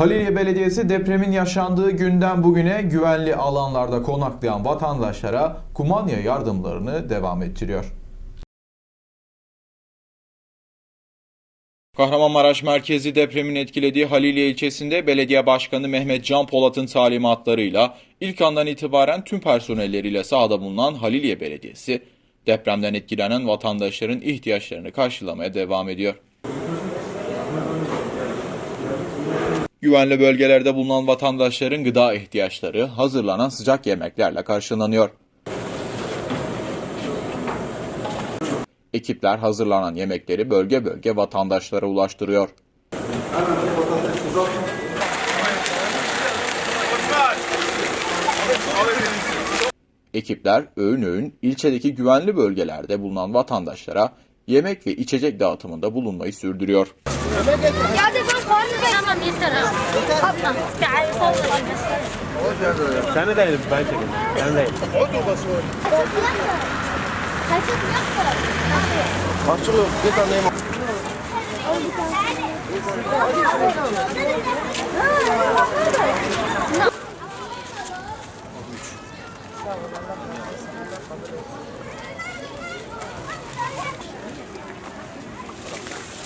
Haliliye Belediyesi depremin yaşandığı günden bugüne güvenli alanlarda konaklayan vatandaşlara kumanya yardımlarını devam ettiriyor. Kahramanmaraş merkezi depremin etkilediği Haliliye ilçesinde Belediye Başkanı Mehmet Can Polat'ın talimatlarıyla ilk andan itibaren tüm personelleriyle sahada bulunan Haliliye Belediyesi, depremden etkilenen vatandaşların ihtiyaçlarını karşılamaya devam ediyor. Güvenli bölgelerde bulunan vatandaşların gıda ihtiyaçları hazırlanan sıcak yemeklerle karşılanıyor. Ekipler hazırlanan yemekleri bölge bölge vatandaşlara ulaştırıyor. Ekipler öğün öğün ilçedeki güvenli bölgelerde bulunan vatandaşlara yemek ve içecek dağıtımında bulunmayı sürdürüyor. Ya Sen de değilim ben çekeyim. Sen değil. Kaçık yok mu? Açılıyor. Bir tane yemek.